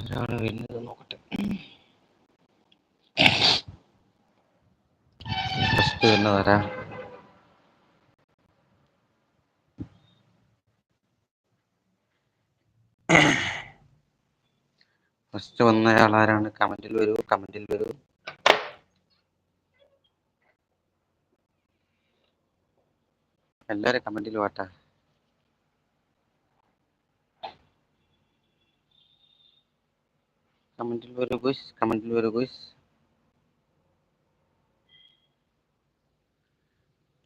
ഒരാൾ വരുന്നത് നോക്കട്ടെ. ഫസ്റ്റ് വന്ന ഫസ്റ്റ് വന്നയാൾ ആരാണ് കമന്റിൽ വരൂ കമന്റിൽ വരൂ. എല്ലാരും കമന്റിൽ വാട്ടാ കമന്റിൽ വരൂ ഗുയ്സ് കമന്റിൽ വരൂ ഗുയ്സ്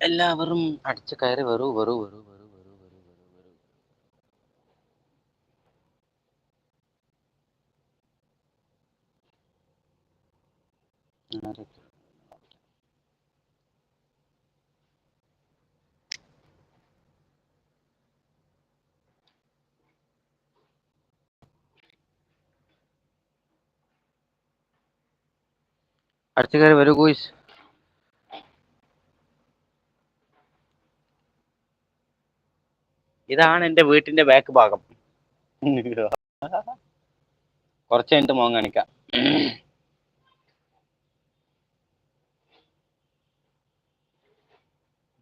എല്ലാവരും അടിച്ചു കയറി വരൂ വരൂ വരൂ വരൂ വരൂ വരൂ വരൂ വരൂ ആരൊക്കെ? അടിച്ചു കയറി വരൂ ഗുയ്സ് ഇതാണ് എന്റെ വീട്ടിന്റെ ബാക്ക് ഭാഗം. കുറച്ച് കഴിഞ്ഞിട്ട് മോൻ കാണിക്കാം.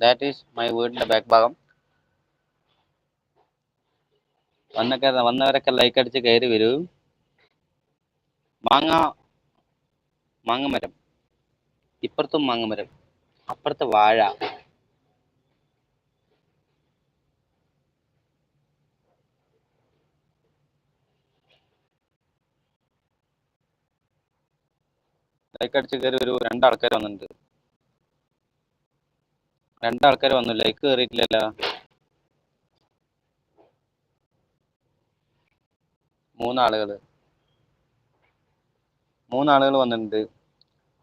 ദാറ്റ് ഈസ് മൈ വീടിന്റെ ബാക്ക് ഭാഗം. വന്നൊക്കെ വന്നവരൊക്കെ ലൈക്ക് അടിച്ച് കയറി വരൂ. മാങ്ങ മാങ്ങമരം. ഇപ്പുറത്തും മാങ്ങമരം അപ്പുറത്തെ വാഴ. ലൈക്ക് അടിച്ച് കയറി ഒരു രണ്ടാൾക്കാർ വന്നിട്ടുണ്ട്. രണ്ടാൾക്കാർ വന്നു. ലൈക്ക് കയറിയിട്ടില്ലല്ലോ മൂന്നാളുകൾ മൂന്നാളുകൾ വന്നിട്ടുണ്ട്.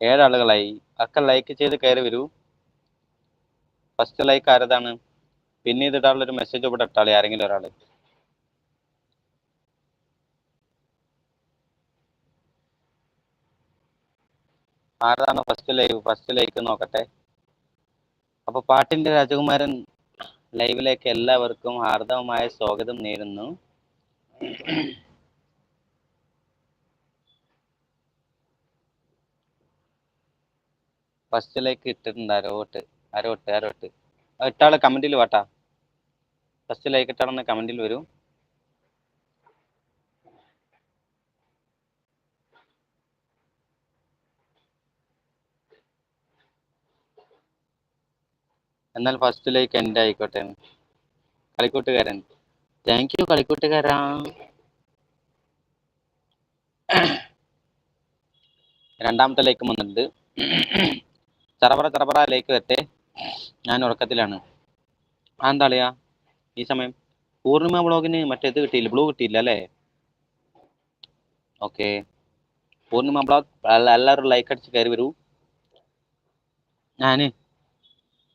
ഏഴാളുകളായി. ഒക്കെ ലൈക്ക് ചെയ്ത് കയറി വരൂ. ഫസ്റ്റ് ലൈക്ക് ആരതാണ്? പിന്നെ ഇതിടാനുള്ള ഒരു മെസ്സേജ് ഇവിടെ ഇട്ടാളി ആരെങ്കിലും ഒരാൾ. ആരാണ് ഫസ്റ്റ് ലൈവ് ഫസ്റ്റ് ലൈക്ക് നോക്കട്ടെ. അപ്പൊ പാട്ടിന്റെ രാജകുമാരൻ ലൈവിലേക്ക് എല്ലാവർക്കും ഹാർദവമായ സ്വാഗതം നേരുന്നു. ഫസ്റ്റ് ലൈക്ക് ഇട്ടിട്ടുണ്ട് അരോട്ട് അരോട്ട് അരോട്ട്. ഇട്ടാൾ കമന്റിൽ വാട്ടാ. ഫസ്റ്റ് ലൈക്ക് ഇട്ടാളെന്ന് കമന്റിൽ വരൂ. എന്നാൽ ഫസ്റ്റ് ലൈക്ക് എന്റെ ആയിക്കോട്ടെ. കളിക്കൂട്ടുകാരൻ. താങ്ക് യു കളിക്കൂട്ടുകാരാ. രണ്ടാമത്തെ ലൈക്ക് വന്നിട്ടുണ്ട്. ചറപറ ചറപറ ലേക്ക് വരട്ടെ. ഞാൻ ഉറക്കത്തിലാണ്. അളിയാ ഈ സമയം പൂർണിമ ബ്ലോഗിന് മറ്റേത് കിട്ടിയില്ല. ബ്ലൂ കിട്ടിയില്ല അല്ലേ? ഓക്കെ. പൂർണിമ ബ്ലോഗ് എല്ലാവരും ലൈക്ക് അടിച്ച് കയറി വരൂ. ഞാൻ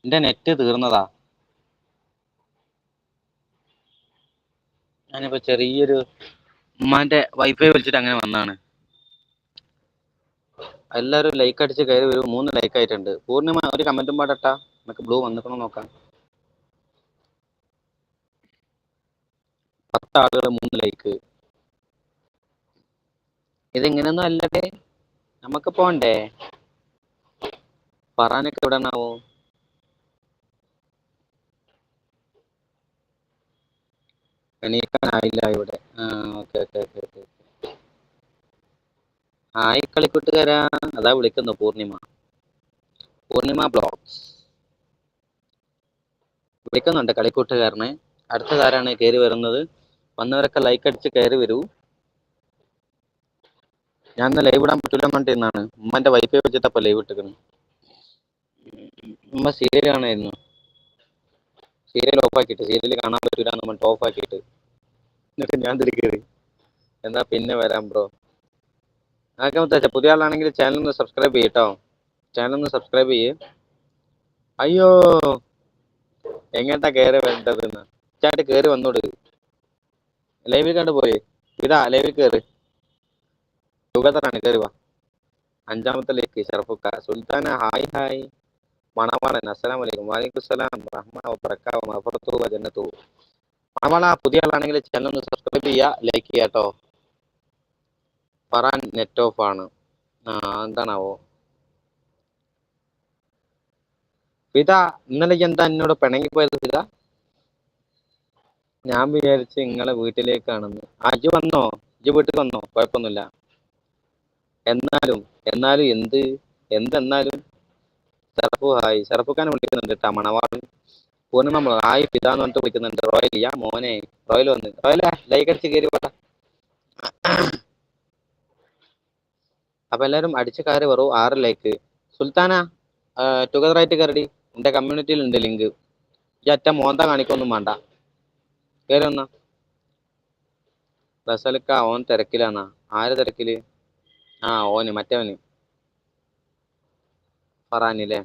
എന്റെ നെറ്റ് തീർന്നതാ. ഞാനിപ്പോൾ ചെറിയൊരു ഉമ്മാന്റെ വൈഫൈ വിളിച്ചിട്ട് അങ്ങനെ വന്നാണ് എല്ലാവരും ലൈക്ക് അടിച്ച് കയറി വരും മൂന്ന് ലൈക്ക് ആയിട്ടുണ്ട്. പൂർണിമ ഒരു കമന്റും പാടട്ടാ. നമുക്ക് ബ്ലൂ വന്നിക്കണോ നോക്കാം. പത്ത് ആളുകൾ മൂന്ന് ലൈക്ക് ഇതെങ്ങനെയൊന്നും അല്ലടേ നമുക്ക് പോണ്ടേ? പറയാനൊക്കെ എവിടെ ഉണ്ടാവോ എണീക്കാനായില്ല ഇവിടെ. ആ okay okay okay okay. Hi കളിക്കൂട്ടുകാരാ. അതാ വിളിക്കുന്നു പൂർണിമ. പൂർണിമ ബ്ലോഗ്സ്. വിളിക്കുന്നുണ്ട് കളിക്കൂട്ടുകാരനെ. അടുത്തതാരാണ് കയറി വരുന്നത്? വന്നവരൊക്കെ ലൈക്ക് അടിച്ച് കയറി വരൂ. ഞാൻ ഇന്ന് ലൈവ് ഇടാൻ പറ്റൂല മണ്ടിന്നാണ് ഉമ്മന്റെ വൈഫൈ വെച്ചിട്ടപ്പോ ലൈവ് ഇട്ടിരിക്കുന്നു ഉമ്മ സീരിയൽ കാണായിരുന്നു. സീരിയൽ ഓഫ് ആക്കിയിട്ട്. സീരിയൽ കാണാൻ പറ്റൂല എന്ന് പറഞ്ഞിട്ട് ഓഫ് ആക്കിയിട്ട്. എന്നിട്ട് ഞാൻ തിരികെ എന്നാ പിന്നെ വരാം ബ്രോ മുത്തച്ഛ പുതിയ ആളാണെങ്കിൽ ചാനൽ ഒന്ന് സബ്സ്ക്രൈബ് ചെയ്യട്ടോ ചാനൽ ഒന്ന് സബ്സ്ക്രൈബ് ചെയ്യേ. അയ്യോ എങ്ങോട്ടാ കയറി വേണ്ടതെന്ന് ചാട്ട് കയറി വന്നോട്. ലൈവിൽ കണ്ടു പോയി. ഇതാ ലൈവിൽ കയറി സുഖത്തറാണ് കയറി വാ. അഞ്ചാമത്തെ ലേക്ക് ഷർഫുക്ക സുൽത്താന ഹായ് ഹായ് മണവാളൻ അസ്സലാം വലൈക്കും വാലിക്കും സലാം ബ്രഹ്മാവ് പ്രക്കാവ് മഫറത്തു വജന്നത്തു. മണവാള പുതിയ ആളാണെങ്കിൽ ചാനൽ ഒന്ന് സബ്സ്ക്രൈബ് ചെയ്യുക ലൈക്ക് ചെയ്യുക കേട്ടോ നെറ്റ് ഓഫ് ആണ്. ആ എന്താണാവോ? പിത ഇന്നലെ എന്താ എന്നോട് പിണങ്ങി പോയത് പിത? ഞാൻ വിചാരിച്ച് നിങ്ങളെ വീട്ടിലേക്കാണെന്ന് അജു വന്നോ? അജു വീട്ടിൽ വന്നോ? കുഴപ്പമൊന്നുമില്ല എന്നാലും എന്നാലും എന്ത് എന്തെന്നാലും. ഷറഫു ഹായ്. ഷറഫുഖാനെ വിളിക്കുന്നുണ്ട് കേട്ടാ മണവാളൻ. പൂർണിമ ഹായ് പിതാ എന്ന് പറഞ്ഞിട്ട് വിളിക്കുന്നുണ്ട്. റോയൽ യാ മോനെ. റോയൽ വന്ന്. റോയലാ ലൈക്ക് അടിച്ച് കയറി പോട്ടെ അപ്പൊ എല്ലാരും അടിച്ചു കയറി വെറും ആറ് ലൈക്ക് സുൽത്താന ടുഗദർ ആയിട്ട് കയറി. എന്റെ കമ്മ്യൂണിറ്റിയിൽ ഉണ്ട് ലിങ്ക് ഈ അറ്റ മോന്ത കാണിക്കൊന്നും വേണ്ട. കയറി വന്ന റസൽക്ക ഓൻ തിരക്കിലാന്നാ. ആര് തിരക്കിൽ? ആ ഓന് മറ്റവന്. ഫറാനില്ലേ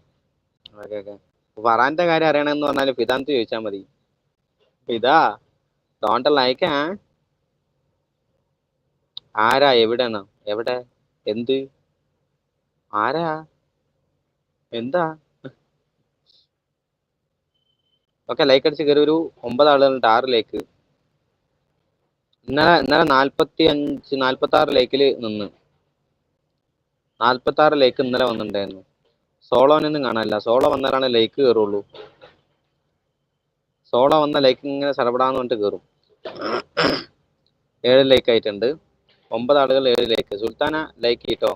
ഓക്കെ ഓക്കെ. ഫറാന്റെ കാര്യം അറിയണമെന്ന് പറഞ്ഞാൽ ഫിദാന്ത് ചോദിച്ചാൽ മതി. ഫിദാ ഡോണ്ടല്ല അയക്കാ ആരാ? എവിടെന്നാ എവിടെ? എന്ത്? ആരാ? എന്താ? ഓക്കെ ലൈക്ക് അടിച്ച് കയറി ഒരു ഒമ്പത് ആളുകളുണ്ട് ആറ് ലൈക്ക് ഇന്നലെ ഇന്നലെ നാൽപ്പത്തി അഞ്ച് നാൽപ്പത്തി ആറ് ലൈക്കിൽ നിന്ന്. നാൽപ്പത്തി ആറ് ലൈക്ക് ഇന്നലെ വന്നിട്ടുണ്ടായിരുന്നു. സോളോനൊന്നും കാണാനില്ല. സോളോ വന്നാലാണ് ലൈക്ക് കയറുള്ളൂ സോളോ വന്ന ലൈക്ക് ഇങ്ങനെ സടപടാന്ന് പറഞ്ഞിട്ട് കയറും ഏഴ് ലൈക്ക് ആയിട്ടുണ്ട്. ഒമ്പത് ആളുകൾ ഏഴ് ലൈക്ക് സുൽത്താന ലൈക്ക് ചെയ്തോ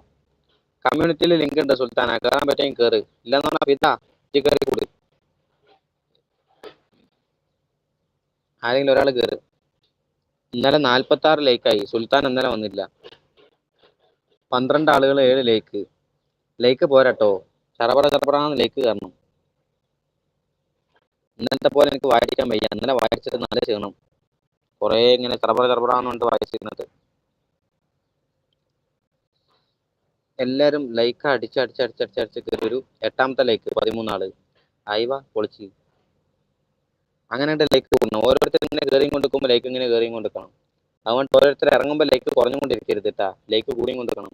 കമ്മ്യൂണിറ്റിയിൽ ലിങ്ക് ഉണ്ട് സുൽത്താന? കയറാൻ പറ്റുമെങ്കിൽ കയറ് ഇല്ലെന്ന് പറഞ്ഞാൽ പിതാ ഇജ്ജ് കയറി കൂടി. ആരെങ്കിലും ഒരാൾ കയറ് ഇന്നലെ നാൽപ്പത്തി ആറ് ലൈക്കായി സുൽത്താൻ ഇന്നലെ വന്നില്ല. പന്ത്രണ്ട് ആളുകൾ ഏഴ് ലൈക്ക് ലൈക്ക് പോരാട്ടോ. ചറപറ ചറപറാന്ന് ലൈക്ക് കയറണം. ഇന്നലത്തെ പോലെ എനിക്ക് വായിക്കാൻ വയ്യ. ഇന്നലെ വായിച്ചിട്ട് നല്ല ചെയ്യണം കുറേ ഇങ്ങനെ ചറപറ ചറപറാന്നുകൊണ്ട് വായിച്ചിരുന്നത്. എല്ലാരും ലൈക്ക് അടിച്ച് അടിച്ച് അടിച്ച് അടിച്ച് അടിച്ച് ഒരു എട്ടാമത്തെ ലൈക്ക് പതിമൂന്നാൾ. ആയിവ പൊളിച്ച്. അങ്ങനെ ലൈക്ക് കൊടുക്കണം. ഓരോരുത്തർ ഇങ്ങനെ കയറിയും കൊണ്ടിരിക്കുമ്പോൾ ലൈക്ക് ഇങ്ങനെ കയറിയും കൊണ്ടിരിക്കണം അതുകൊണ്ട് ഓരോരുത്തർ ഇറങ്ങുമ്പോൾ ലൈക്ക് കുറഞ്ഞുകൊണ്ടിരിക്കരുത് കേട്ടാ ലൈക്ക് കൂടിയും കൊണ്ടിരിക്കണം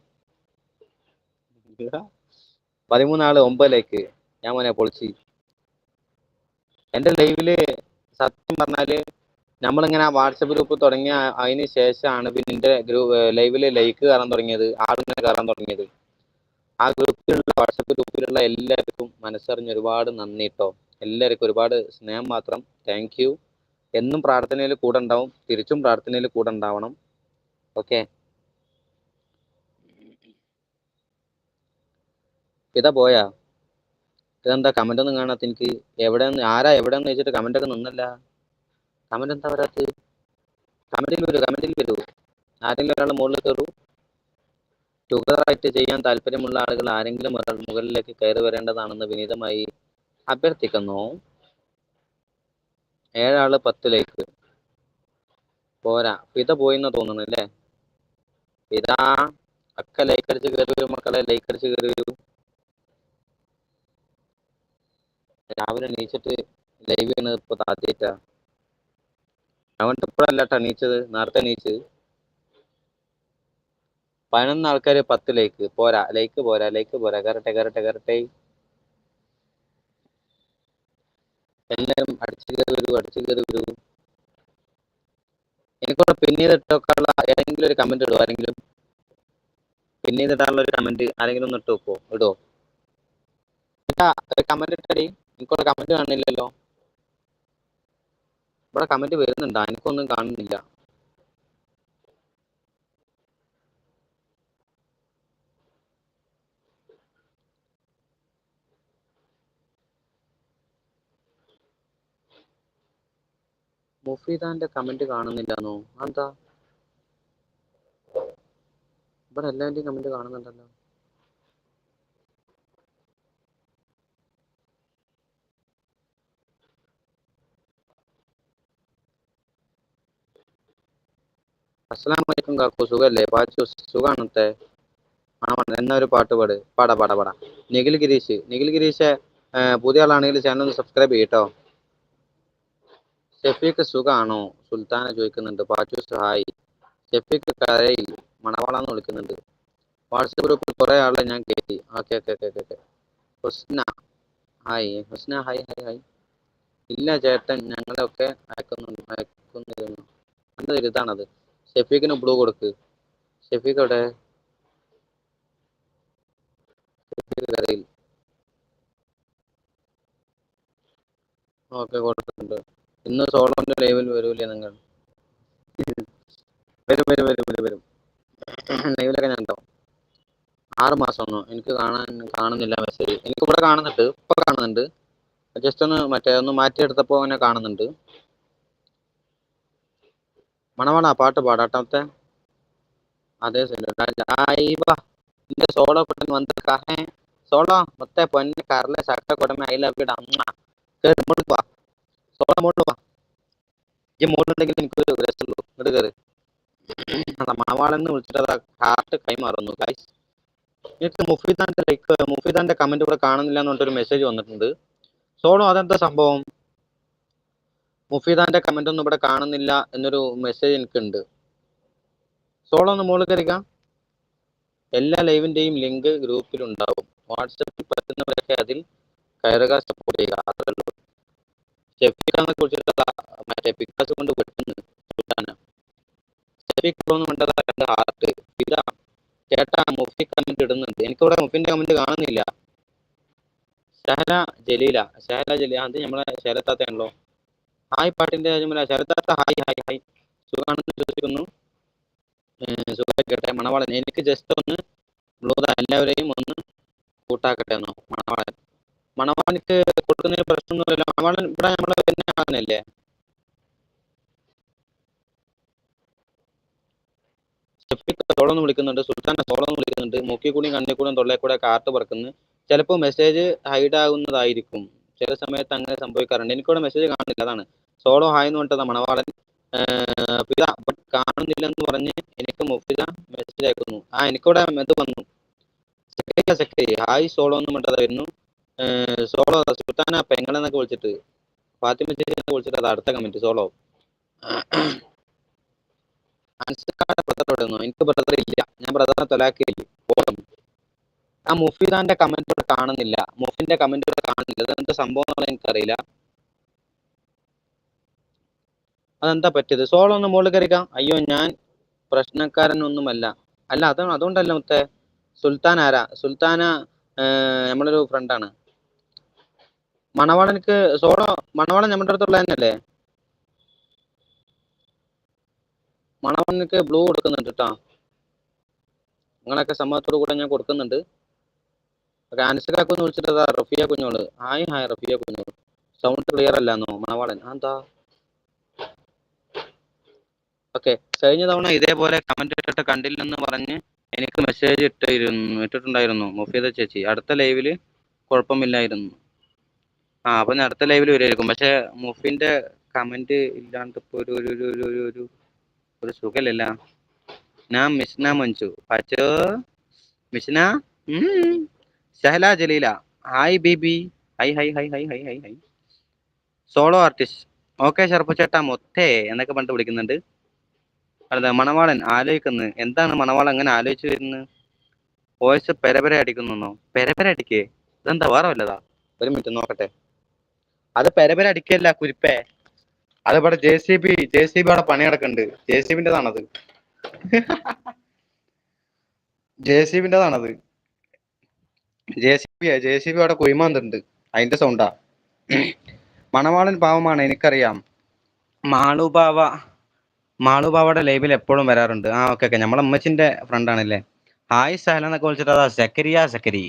പതിമൂന്നാൾ ഒമ്പത് ലൈക്ക് ഞാൻ മോനെ പൊളിച്ച്. എന്റെ ലൈവിൽ സത്യം പറഞ്ഞാൽ നമ്മളിങ്ങനെ വാട്സപ്പ് ഗ്രൂപ്പ് തുടങ്ങിയ അതിന് ശേഷമാണ് പിന്നെ എന്റെ ഗ്രൂപ്പ് ലൈവിൽ ലൈക്ക് കയറാൻ തുടങ്ങിയത് ആളിങ്ങനെ കയറാൻ തുടങ്ങിയത്. ആ ഗ്രൂപ്പിലുള്ള വാട്സപ്പ് ഗ്രൂപ്പിലുള്ള എല്ലാവർക്കും മനസ്സറിഞ്ഞ് ഒരുപാട് നന്ദി കേട്ടോ എല്ലാവർക്കും ഒരുപാട് സ്നേഹം മാത്രം. താങ്ക് യു എന്നും പ്രാർത്ഥനയിൽ കൂടെ ഉണ്ടാവും. തിരിച്ചും പ്രാർത്ഥനയിൽ കൂടെ ഉണ്ടാവണം. ഓക്കെ ഇതാ പോയാ? ഇതെന്താ കമന്റ് ഒന്നും കാണാത്ത എനിക്ക്? എവിടെ ആരാ എവിടെന്ന് ചോദിച്ചിട്ട് കമന്റ് ഒക്കെ നിന്നല്ല? കമന്റ് എന്താ വരാത്ത കമന്റിൽ വരൂ കമന്റിൽ വരൂ. ആരെങ്കിലും ഒരാൾ മുകളിൽ കയറൂ. ടുഗറായിട്ട് ചെയ്യാൻ താല്പര്യമുള്ള ആളുകൾ ആരെങ്കിലും ഒരാൾ മുകളിലേക്ക് കയറി വരേണ്ടതാണെന്ന് വിനീതമായി അഭ്യർത്ഥിക്കുന്നു. ഏഴാൾ പത്തിലേക്ക്. പോരാ. പിത പോയിന്ന് തോന്നുന്നു അല്ലേ? പിതാ അക്ക ലൈക്കടിച്ച് കയറി വരും മക്കളെ ലൈക്കടിച്ച് കയറി വരൂ. രാവിലെ നീച്ചിട്ട് ലൈവ് ചെയ്യുന്നത് ഇപ്പൊ ആദ്യമായിട്ടാ അതുകൊണ്ട് ഇപ്പോഴല്ലാട്ടോ എണീച്ചത്. നേരത്തെ എണീച്ചത് പതിനൊന്ന് ആൾക്കാര് പത്ത് ലൈക്ക് പോരാ. ലൈക്ക് പോരാ. ലൈക്ക് പോരാ. കയറട്ടെ കയറട്ടെ കയറട്ടെ. എല്ലാരും അടിച്ചു കയറി വരൂ അടിച്ചു കയറി വരൂ. എനിക്കൂടെ പിന്നീട് ഇട്ടൊക്കെയുള്ള ഏതെങ്കിലും ഒരു കമന്റ് ഇടുവോ? ആരെങ്കിലും? പിന്നീട് ഇടാനുള്ള ഒരു കമന്റ് ആരെങ്കിലും ഒന്ന് ഇട്ട് വെക്കോ ഇടുവോ? കമന്റ് ഇട്ടടി. എനിക്കൂടെ കമന്റ് കാണില്ലല്ലോ ഇവിടെ കമന്റ് വരുന്നുണ്ട്. എനിക്കൊന്നും കാണുന്നില്ല. മുഫീദാന്റെ കമന്റ് കാണുന്നില്ലെന്നോ? എന്താ ഇവിടെ എല്ലാവരുടെയും കമന്റ് കാണുന്നുണ്ടല്ലോ. അസ്സലാം വലൈക്കും കാക്കു. സുഖല്ലേ? പാച്ചു സുഖാണത്തെ ആണോ? എന്നാ ഒരു പാട്ട് പാട്. പാടാ പാടാ പാടാ. നിഖിൽ ഗിരീഷ്. നിഖിൽ ഗിരീഷ് പുതിയ ആളാണെങ്കിൽ ചാനൽ ഒന്ന് സബ്സ്ക്രൈബ് ചെയ്യട്ടോ. ഷെഫീഖ് സുഖാണോ? സുൽത്താന ചോദിക്കുന്നുണ്ട്. പാച്ചു സഹായി ഷെഫീഖ് കരയിൽ മണവാളാന്ന് വിളിക്കുന്നുണ്ട്. വാട്സപ്പ് ഗ്രൂപ്പിൽ കുറെ ആളെ ഞാൻ കയറ്റി okay okay okay okay Husna. Hi. Husna hi hi hi. ഇല്ല ചേട്ടൻ ഞങ്ങളെയൊക്കെ അയക്കുന്നുണ്ട്. അയക്കുന്നിരുന്നു. എന്താ ഇതാണത് ഷെഫീഖിന് ബ്ലൂ കൊടുക്ക്. ഷെഫീഖ് അവിടെ ഓക്കെ കൊടുത്തിട്ടുണ്ട്. ഇന്ന് സോളോന്റെ ലൈവിൽ വരൂലേ നിങ്ങൾ? വരും വരും വരും വരും വരും. ലൈവിലൊക്കെ ഞാൻ ഉണ്ടാവും ആറ് മാസം ഒന്നും എനിക്ക് കാണാൻ കാണുന്നില്ല മെസ്സേജ്. എനിക്ക് ഇവിടെ കാണുന്നുണ്ട് ഇപ്പൊ കാണുന്നുണ്ട്. ജസ്റ്റ് ഒന്ന് മറ്റേ ഒന്ന് മാറ്റിയെടുത്തപ്പോൾ അങ്ങനെ കാണുന്നുണ്ട്. മണവാള പാട്ട് പാടാട്ടത്തെ അതെ സോളോ കുട്ടൻ വന്ന് കഹേ സോളോ മൊത്തേ പൊന്നെ കറലെ സട്ട കുടമ ഐ ലവ് യുടെ അമ്മ. കേറി വാ. സോളോ മുകളിൽ വാ. ഈ മുകളിലുണ്ടെങ്കിൽ എനിക്കൊരു രസമുള്ളൂ. ഇങ്ങോട്ട് കയറി അതാ മണവാളെന്ന് വിളിച്ചിട്ട് ഹാർട്ട് കൈമാറുന്നു ഗൈസ് എനിക്ക് മുഫീദാന്റെ ലൈക്ക് മുഫീദാന്റെ കമന്റ് ഇവിടെ കാണുന്നില്ല എന്ന് മെസ്സേജ് വന്നിട്ടുണ്ട്. സോളോ അതെന്താ സംഭവം? മുഫീദാന്റെ കമന്റ് ഒന്നും ഇവിടെ കാണുന്നില്ല എന്നൊരു മെസ്സേജ് എനിക്കുണ്ട്. സോളോ ഒന്ന് മുകളിൽ കയറിക്കാം? എല്ലാ ലൈവിന്റെയും ലിങ്ക് ഗ്രൂപ്പിൽ ഉണ്ടാവും. വാട്സപ്പിൽ പറ്റുന്നവരൊക്കെ അതിൽ കയറുക സപ്പോർട്ട് ചെയ്യുക. ഉള്ളൂ ഷെഫീഖാനെ കുറിച്ചിട്ട് മറ്റേ പിക്കാസ് കൊണ്ട് പെട്ടെന്ന് സുൽത്താന ഹാർട്ട് ഇതാ. ചേട്ടാ മുഫി കമന്റ് ഇടുന്നുണ്ട്. എനിക്കിവിടെ മുഫിന്റെ കമന്റ് കാണുന്നില്ല. ഷഹല ജലീല. ഷഹല ജലീല. അത് നമ്മളെ ശരത്താത്തയാണല്ലോ ഹായ് പാട്ടിന്റെ രാജമല ശരത്താത്ത ഹായ് ഹായ് ഹായ്. സുഖാണെന്ന് വിശ്വസിക്കുന്നു. സുഖമായിക്കട്ടെ മണവാളൻ എനിക്ക് ജസ്റ്റ് ഒന്ന് ബ്ലൂത എല്ലാവരെയും ഒന്ന് കൂട്ടാക്കട്ടെ എന്നോ? മണവാളൻ. മണവാളിക്ക് കൊടുക്കുന്നതിന് പ്രശ്നമൊന്നുമില്ല മണവാളൻ ഇവിടെ നമ്മളെ പിന്നെ ആണല്ലേ സോളോന്ന് വിളിക്കുന്നുണ്ട്. സുൽത്താനെ സോളോന്ന് വിളിക്കുന്നുണ്ട്. മൂക്കി കൂടിയും തൊള്ളേക്കൂടെ കാർട്ട് പറക്കുന്നു. ചിലപ്പോൾ മെസ്സേജ് ഹൈഡ് ആകുന്നതായിരിക്കും ചില സമയത്ത് അങ്ങനെ സംഭവിക്കാറുണ്ട്. എനിക്കിവിടെ മെസ്സേജ് കാണുന്നില്ല. അതാണ്. സോളോ ഹായ് എന്ന് പറഞ്ഞിട്ട് മണവാളൻ പിത കാണുന്നില്ലെന്ന് പറഞ്ഞ് എനിക്ക് മുഫിദ മെസ്സേജ് അയക്കുന്നു. ആ എനിക്കിവിടെ ഇത് വന്നു. സെക്രട്ടറി സെക്രട്ടറി ഹായ് സോളോ എന്ന് പറഞ്ഞത് വരുന്നു. സോളോ സുൽത്താന പെങ്ങളെന്നൊക്കെ വിളിച്ചിട്ട് ഫാത്തിമ ചേച്ചി വിളിച്ചിട്ട് അത് അടുത്ത കമന്റ് സോളോ ബ്രദർ എനിക്ക് ബ്രദർ ഇല്ല. ഞാൻ ബ്രദറിനെ തൊലാക്കിയില്ല. ആ മുഫീദാന്റെ കമന്റ് കാണുന്നില്ല. മുഫിന്റെ കമന്റ് കാണുന്നില്ല. അതെന്താ സംഭവം എന്നുള്ളത് എനിക്കറിയില്ല. അതെന്താ പറ്റിയത്? സോളോ ഒന്ന് മുകളിൽ കയറിക്കാം അയ്യോ ഞാൻ പ്രശ്നക്കാരനൊന്നുമല്ല. അല്ല അത് അതുകൊണ്ടല്ല മുത്തേ. സുൽത്താൻ ആരാ? സുൽത്താന നമ്മളൊരു ഫ്രണ്ടാണ്. മണവാളനക്ക് സോളോ മണവാളൻ നമ്മുടെ അടുത്തുള്ള തന്നെയല്ലേ? മണവാളനക്ക് ബ്ലൂ കൊടുക്കുന്നുണ്ട് കേട്ടോ നിങ്ങളൊക്കെ സമ്മതത്തോടു കൂടെ ഞാൻ കൊടുക്കുന്നുണ്ട്. കുഞ്ഞു വിളിച്ചിട്ട് റഫിയ കുഞ്ഞോൾ. ഹായ് ഹായ് റഫിയ കുഞ്ഞോൾ. സൗണ്ട് ക്ലിയർ അല്ലാന്നോ? മണവാളൻ. എന്താ? ഓക്കെ കഴിഞ്ഞ തവണ ഇതേപോലെ കമന്റ് ഇട്ടിട്ട് കണ്ടില്ലെന്ന് പറഞ്ഞ് എനിക്ക് മെസ്സേജ് ഇട്ടിരുന്നു ഇട്ടിട്ടുണ്ടായിരുന്നു മുഫീദ ചേച്ചി. അടുത്ത ലൈവിൽ കുഴപ്പമില്ലായിരുന്നു. ആ അപ്പൊ ഞാൻ അടുത്ത ലൈവിൽ വരുമായിരിക്കും പക്ഷെ മുഫിന്റെ കമന്റ് ഇല്ലാണ്ട് ഇപ്പൊ ഒരു ഒരു ഒരു ഒരു ഒരു ഒരു ഒരു സുഖമില്ലല്ല. ഞാൻ Misna Manju പച്ചോ? Misna Shahala Jaleela. Hi Beebi hi hi hi hi hi hi hi solo artist okay ചെറുപ്പച്ചേട്ടാ ചേട്ടാ മൊത്തേ എന്നൊക്കെ പണ്ട് വിളിക്കുന്നുണ്ട്. അതെ മണവാളൻ ആലോചിക്കുന്നു. എന്താണ് മണവാളൻ അങ്ങനെ ആലോചിച്ചു വരുന്നത്? വോയിസ് പെരപെര അടിക്കുന്നോ പെരപെര അടിക്കേ. ഇതെന്താ? വേറെ വല്ലതാ? ഒരു മിനിറ്റ് നോക്കട്ടെ. അത് പെരപെര അടിക്കല്ല കുരിപ്പേ. അത് ഇവിടെ J C B J C B അവിടെ പണി കിടക്കുന്നുണ്ട് ജെ സി ബിന്റെതാണത് J C ബിന്റെതാണത് J C B J C B അവിടെ കുഴിമാന്തുണ്ട് അതിന്റെ സൗണ്ടാ മണവാളൻ പാവമാണ് എനിക്കറിയാം. മാളുബാവ മാളുബാവയുടെ ലൈവിൽ എപ്പോഴും വരാറുണ്ട്. ആ ഓക്കെ ഓക്കെ നമ്മളെ അമ്മച്ചിന്റെ ഫ്രണ്ട് ആണല്ലേ? ഹായ് സഹല എന്നൊക്കെ വിളിച്ചിട്ട് അതാ സക്കരിയ സക്കരി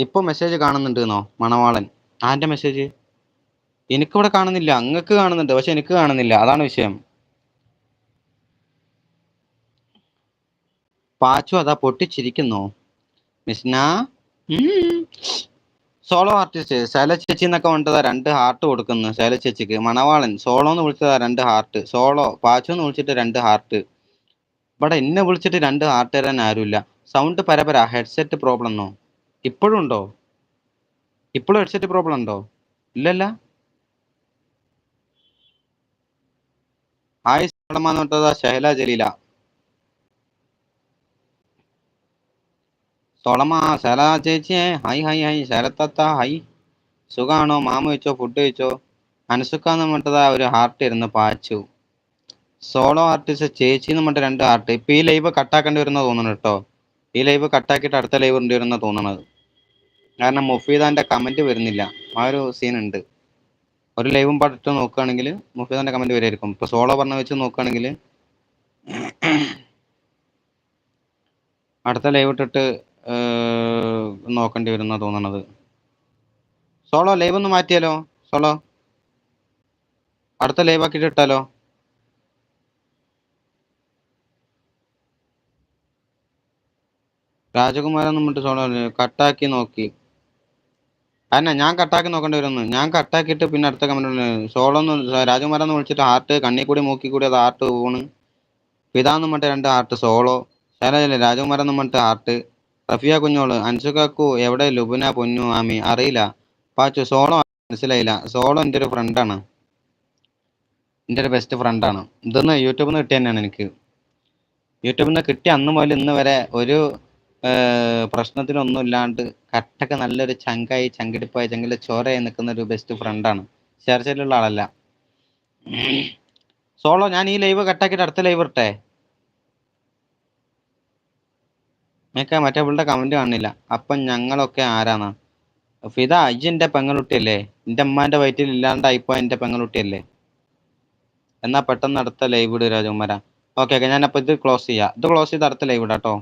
ഇപ്പൊ മെസ്സേജ് കാണുന്നുണ്ട് എന്നോ മണവാളൻ? ആന്റെ മെസ്സേജ് എനിക്കിവിടെ കാണുന്നില്ല. അങ്ങക്ക് കാണുന്നുണ്ട്. പക്ഷെ എനിക്ക് കാണുന്നില്ല. അതാണ് വിഷയം. പാച്ചു അതാ പൊട്ടിച്ചിരിക്കുന്നു. മിസ്ന? സോളോ ആർട്ടിസ്റ്റ് ശൈല ചേച്ചി എന്നൊക്കെ പറഞ്ഞതാ രണ്ട് ഹാർട്ട് കൊടുക്കുന്നു. ശൈല ചേച്ചിക്ക്. മണവാളൻ സോളോ എന്ന് വിളിച്ചതാ രണ്ട് ഹാർട്ട് സോളോ പാച്ചു എന്ന് വിളിച്ചിട്ട് രണ്ട് ഹാർട്ട് ഇവിടെ എന്നെ വിളിച്ചിട്ട് രണ്ട് ഹാർട്ട് തരാൻ ആരുമില്ല. സൗണ്ട് പരപര ഹെഡ്സെറ്റ് പ്രോബ്ലം എന്നോ ഇപ്പോഴും ഉണ്ടോ? ഇപ്പോഴും ഹെഡ്സെറ്റ് പ്രോബ്ലം ഉണ്ടോ? ഇല്ലല്ല. ഹായ് സോളമ്മ എന്ന് പറഞ്ഞതാ ഷഹല ജലീല. സോളമ്മ ശല ചേച്ചിയെ ഹൈ ഹൈ ഹൈ ശരത്തത്ത ഹൈ. സുഖാണോ? മാമ വെച്ചോ ഫുഡ് കഴിച്ചോ? അനസുക്കാന്ന് പറഞ്ഞതാ ഒരു ഹാർട്ട് ഇരുന്ന് പാച്ചു. സോളോ ആർട്ടിസ്റ്റ് ചേച്ചി എന്ന് പറഞ്ഞിട്ട് രണ്ട് ആർട്ട് ഇപ്പൊ ഈ ലൈവ് കട്ടാക്കേണ്ടി വരുന്ന തോന്നുന്നു കേട്ടോ ഈ ലൈവ് കട്ടാക്കിയിട്ട് അടുത്ത ലൈവ് ഉണ്ട് വരുന്ന തോന്നണത്. കാരണം മുഫീദാന്റെ കമന്റ് വരുന്നില്ല. ആ ഒരു സീൻ ഉണ്ട്. ഒരു ലൈവും പാട്ടിട്ട് നോക്കുകയാണെങ്കിൽ മുഫീദാന്റെ കമന്റ് വരുമായിരിക്കും ഇപ്പൊ സോളോ പറഞ്ഞ വെച്ച് നോക്കുകയാണെങ്കിൽ അടുത്ത ലൈവ് ഇട്ടിട്ട് നോക്കേണ്ടി വരുന്ന തോന്നണത്. സോളോ ലൈവ് ഒന്ന് മാറ്റിയാലോ? സോളോ? അടുത്ത ലൈവ് ആക്കിയിട്ട് ഇട്ടാലോ? രാജകുമാരൻ എന്നിട്ട് സോളോ കട്ടാക്കി നോക്കി. അല്ല ഞാൻ കട്ടാക്കി നോക്കേണ്ടി വരുന്നു. ഞാൻ കട്ടാക്കിയിട്ട് പിന്നെ അടുത്ത കമന്റ് സോളോ എന്ന് രാജകുമാരൻ എന്ന് വിളിച്ചിട്ട് ഹാർട്ട് കണ്ണി കൂടി മൂക്കി കൂടി അത് ഹാർട്ട് പോണ് പിതാന്ന് പറഞ്ഞിട്ട് രണ്ട് ഹാർട്ട് സോളോ. ശൈലജല്ലേ രാജകുമാരൻ എന്ന് പറഞ്ഞിട്ട് ഹാർട്ട് റഫിയ കുഞ്ഞോൾ അൻസുകാക്കു എവിടെ ലുബുന പൊന്നു ആമി അറിയില്ല. പാച്ചു സോളോ മനസ്സിലായില്ല. സോളോ എന്റെ ഒരു ഫ്രണ്ടാണ് എന്റെ ഒരു ബെസ്റ്റ് ഫ്രണ്ടാണ് ഇതൊന്ന് യൂട്യൂബിൽ നിന്ന് കിട്ടിയ തന്നെയാണ് എനിക്ക്. യൂട്യൂബിൽ നിന്ന് കിട്ടിയ അന്ന് മുതൽ ഇന്ന് വരെ ഒരു പ്രശ്നത്തിനൊന്നും ഇല്ലാണ്ട് കട്ടൊക്കെ നല്ലൊരു ചങ്കായി ചങ്കിടിപ്പായി ചങ്കിലെ ചോരയായി നിൽക്കുന്ന ഒരു ബെസ്റ്റ് ഫ്രണ്ടാണ് ചേർച്ചയിലുള്ള ആളല്ല. സോളോ ഞാൻ ഈ ലൈവ് കട്ടാക്കിയിട്ട് അടുത്ത ലൈവ് ഇട്ടെ എനിക്ക് മറ്റേ പുള്ളിയുടെ കമന്റ് കാണുന്നില്ല അപ്പം ഞങ്ങളൊക്കെ ആരാന്നാ ഫിദ അജ്ജ് എന്റെ പെങ്ങളുട്ടിയല്ലേ എന്റെ അമ്മാന്റെ വയറ്റിൽ ഇല്ലാണ്ടായിപ്പോ എന്റെ പെങ്ങളുട്ടിയല്ലേ എന്നാ പെട്ടെന്ന് അടുത്ത ലൈവ് ഇട് രാജകുമാര. ഓക്കെ ഓക്കെ ഞാൻ അപ്പോൾ ഇത് ക്ലോസ് ചെയ്യാം. ഇത് ക്ലോസ് ചെയ്ത് അടുത്ത ലൈവ് ഇടാം കേട്ടോ